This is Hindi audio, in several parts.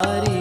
Hari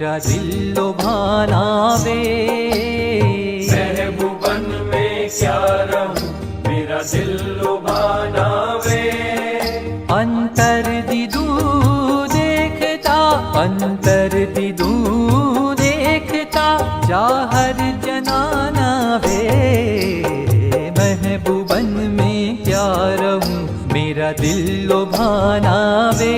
मेरा दिल लुभाना वे महबूबन में क्या रहूं मेरा दिल लुभाना वे अंतर दिदू देखता अंतर दिदू देखता चाहर जनाना वे महबूबन में क्या रहूं मेरा दिल लुभाना वे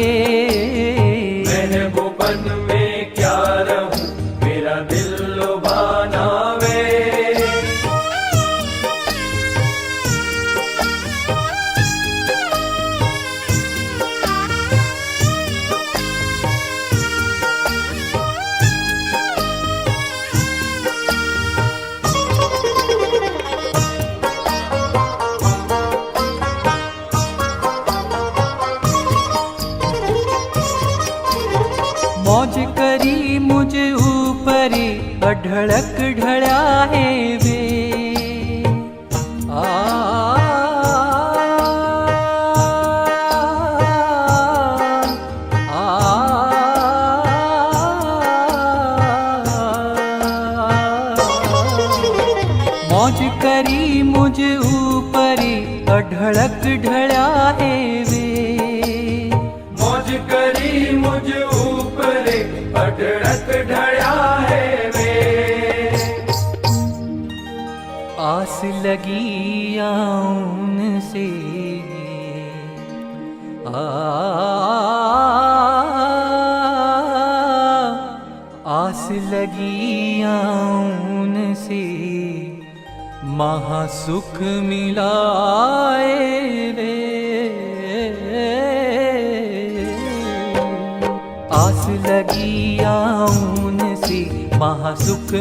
तरी अढळक ढळ्या हे लगी आऊन से आस लगी आऊन से महासुख मिलाए रे। आस लगी आऊन से महासुख